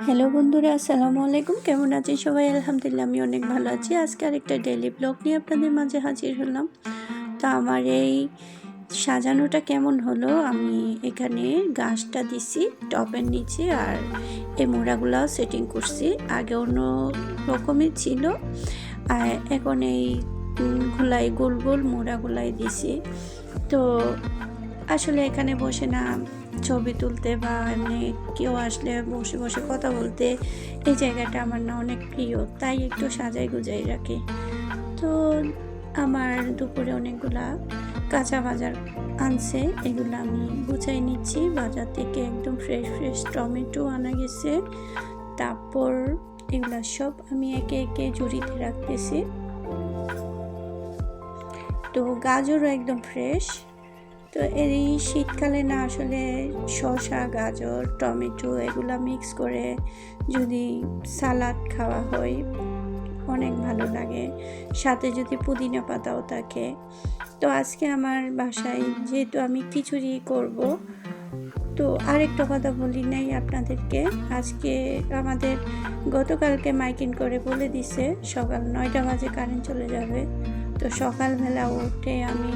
Hello বন্ধুরা, আসসালামু আলাইকুম। কেমন আছেন সবাই? আলহামদুলিল্লাহ, আমি অনেক ভালো আছি। আজকে আরেকটা ডেলি ব্লগ নিয়ে আপনাদের মাঝে হাজির হলাম। তো আমার এই সাজানোটা কেমন হলো? আমি এখানে গাছটা দিছি, টপের নিচে, আর এই মোড়াগুলাও সেটিং করছি। আগে অন্য রকমের ছিল। আর এখন এই গোলাই গোল গোল মোড়াগুলাই দিছি। তো আসলে এখানে বসে না ছবি তুলতে বা এমনি কেউ আসলে বসে বসে কথা বলতে, এই জায়গাটা আমার না অনেক প্রিয়। তাই একটু সাজাই গুজাই রাখি। তো আমার দুপুরে অনেকগুলা কাঁচা বাজার আনছে। এগুলো আমি গুছাই নিচ্ছি। বাজার থেকে একদম ফ্রেশ ফ্রেশ টমেটো আনা গেছে। তারপর এগুলা সব আমি একে একে জুড়িতে রাখতেছি। তো গাজরও একদম ফ্রেশ তো এই শীতকালে না আসলে শসা, গাজর, টমেটো এগুলো মিক্স করে যদি সালাড খাওয়া হয়, অনেক ভালো লাগে। সাথে যদি পুদিনা পাতাও থাকে। তো আজকে আমার বাসায় যেহেতু আমি খিচুড়ি করব, তো আরেকটা কথা বলি নাই আপনাদেরকে। আজকে আমাদের গতকালকে মাইকিং করে বলে দিছে, সকাল নয়টা বাজে কারেন্ট চলে যাবে। তো সকালবেলা উঠে আমি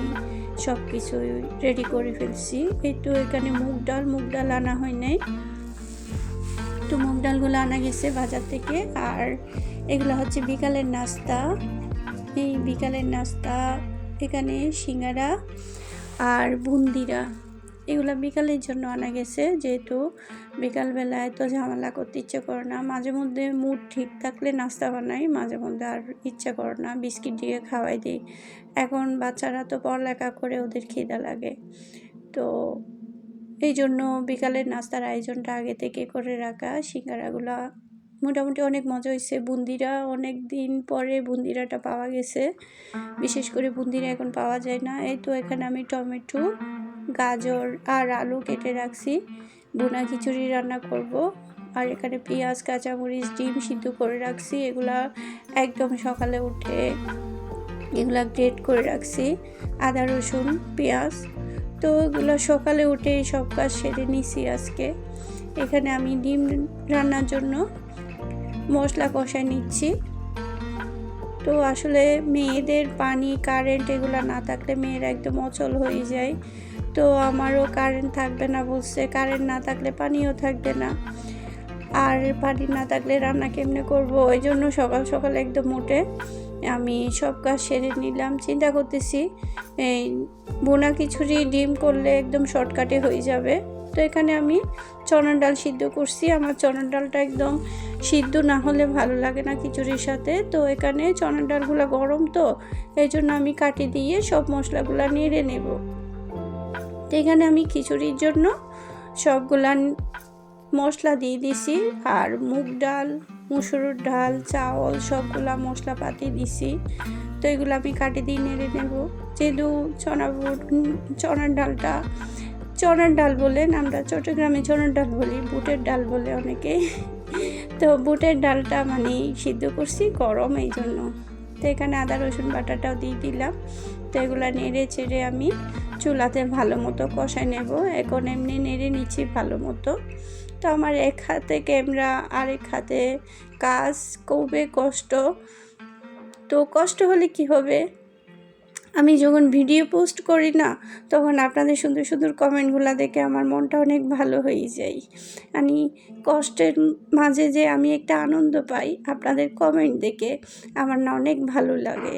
সব কিছু রেডি করে ফেলছি। একটু এখানে মুগ ডাল মুগ ডাল আনা হয় নাই। তো মুগ ডালগুলো আনা গেছে বাজার থেকে। আর এগুলো হচ্ছে বিকালের নাস্তা। এই বিকালের নাস্তা এখানে সিঙ্গারা আর বুন্দিরা। এগুলো বিকালের জন্য আনা গেছে, যেহেতু বিকালবেলায় তো ঝামেলা করতে ইচ্ছে করে না। মাঝে মধ্যে মুড ঠিক থাকলে নাস্তা বানাই, মাঝে মধ্যে আর ইচ্ছা করে না, বিস্কিট দিয়ে খাওয়াই দিই। এখন বাচ্চারা তো পড়ালেখা করে ওদের খিদা লাগে। তো এই জন্য বিকালের নাস্তার আয়োজনটা আগে থেকে করে রাখা। সিঙ্গারাগুলো মোটামুটি অনেক মজা হয়েছে। বুন্দিরা অনেক দিন পরে বুন্দিরাটা পাওয়া গেছে। বিশেষ করে বুন্দিরা এখন পাওয়া যায় না। এই তো এখানে আমি টমেটো গাজর আর আলু কেটে রাখছি। বোনা খিচুড়ি রান্না করব। আর এখানে পেঁয়াজ, কাঁচামরিচ, ডিম সিদ্ধ করে রাখছি। এগুলা একদম সকালে উঠে এগুলা গ্রেট করে রাখছি। আদা, রসুন, পেঁয়াজ, তো এগুলো সকালে উঠে সব কাজ সেরে নিছি আজকে। এখানে আমি ডিম রান্নার জন্য মশলা কষায় নিচ্ছি। তো আসলে মেয়েদের পানি কারেন্ট এগুলো না থাকলে মেয়েরা একদম অচল হয়ে যায়। তো আমারও কারেন্ট থাকবে না বলছে কারেন্ট না থাকলে পানিও থাকবে না। আর পানি না থাকলে রান্না কেমনে করব? ওই জন্য সকাল সকাল একদম উঠে আমি সব কাজ সেরে নিলাম। চিন্তা করতেছি, এই বোনা খিচুড়ি ডিম করলে একদম শর্টকাটে হয়ে যাবে। তো এখানে আমি চনার ডাল সিদ্ধ করছি। আমার চনার ডালটা একদম সিদ্ধ না হলে ভালো লাগে না খিচুড়ির সাথে। তো এখানে চনার ডালগুলো গরম তো এই জন্য আমি কাটি দিয়ে সব মশলাগুলো নেড়ে নেব। তো এখানে আমি খিচুড়ির জন্য সবগুলা মশলা দিয়ে দিছি। আর মুগ ডাল মুসুর ডাল চাউল সবগুলা মশলাপাতি দিছি। তো এগুলো আমি কাটি দিয়ে নেড়ে নেব। যেহেতু চনা চনার ডালটা চনার ডাল বলেন, আমরা চট্টগ্রামে চনার ডাল বলি, বুটের ডাল বলে অনেকে। তো বুটের ডালটা মানে সিদ্ধ করছি গরম এই জন্য। তো এখানে আদা, রসুন বাটাটাও দিয়ে দিলাম। তো এগুলো নেড়ে চেড়ে আমি চুলাতে ভালো মতো কষায় নেব। এখন এমনি নেড়ে নিচ্ছি ভালো মতো। তো আমার এক হাতে ক্যামেরা, আরেক হাতে কাজ, খুবই কষ্ট। তো কষ্ট হলে কি হবে? আমি যখন ভিডিও পোস্ট করি না, তখন আপনাদের সুন্দর সুন্দর কমেন্টগুলো দেখে আমার মনটা অনেক ভালো হয়ে যায়। আমি কষ্টের মাঝে যে আমি একটা আনন্দ পাই, আপনাদের কমেন্ট দেখে আমার না অনেক ভালো লাগে।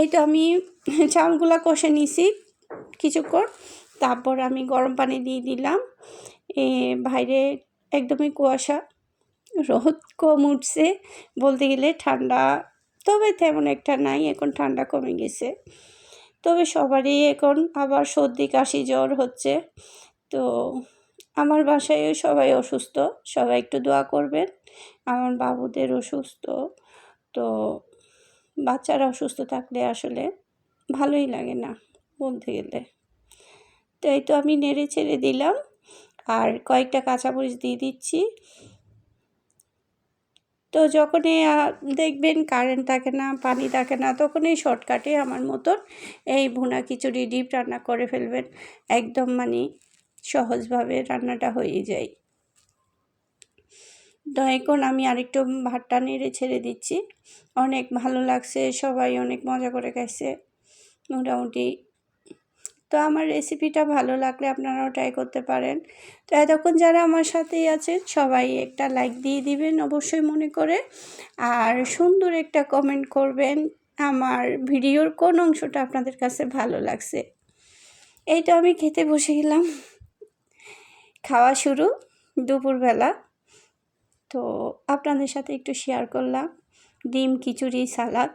এই তো আমি চাউলগুলো কষে নিছি কিছুক্ষণ, তারপর আমি গরম পানি দিয়ে দিলাম। বাইরে একদমই কুয়াশা, রোদ কম উঠছে, বলতে গেলে ঠান্ডা তবে তেমন একটা নাই, এখন ঠান্ডা কমে গেছে। তবে সবারই এখন আবার সর্দি, কাশি, জ্বর হচ্ছে। তো আমার বাসায়ও সবাই অসুস্থ, সবাই একটু দোয়া করবেন। আমার বাবুদের অসুস্থ। তো বাচ্চারা অসুস্থ থাকলে আসলে ভালোই লাগে না বলতে গেলে। তো এই তো আমি নেড়ে ছেড়ে দিলাম। আর কয়েকটা কাঁচামরিচ দিয়ে দিচ্ছি। তো যখনই দেখবেন কারেন্ট থাকে না, পানি থাকে না, তখনই শর্টকাটে আমার মতন এই ভুনা খিচুড়ি ডিপ রান্না করে ফেলবেন। একদম মানে সহজভাবে রান্নাটা হয়ে যায়। তো এখন আমি আরেকটু ভাতটা নেড়ে ছেড়ে দিচ্ছি। অনেক ভালো লাগছে, সবাই অনেক মজা করে খাইছে। মোটামুটি তো আমার রেসিপিটা ভালো লাগলে আপনারাও ট্রাই করতে পারেন। তো এতক্ষণ যারা আমার সাথেই আছেন, সবাই একটা লাইক দিয়ে দিবেন অবশ্যই মনে করে। আর সুন্দর একটা কমেন্ট করবেন আমার ভিডিওর কোন অংশটা আপনাদের কাছে ভালো লাগছে। এই তো আমি খেতে বসে গেলাম। খাওয়া শুরু দুপুরবেলা। তো আপনাদের সাথে একটু শেয়ার করলাম। ডিম, খিচুড়ি সালাদ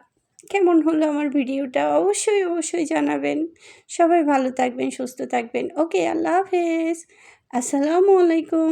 কেমন হলো আমার ভিডিওটা অবশ্যই অবশ্যই জানাবেন। সবাই ভালো থাকবেন, সুস্থ থাকবেন। ওকে, আল্লাহ হাফেজ। আসসালামু আলাইকুম।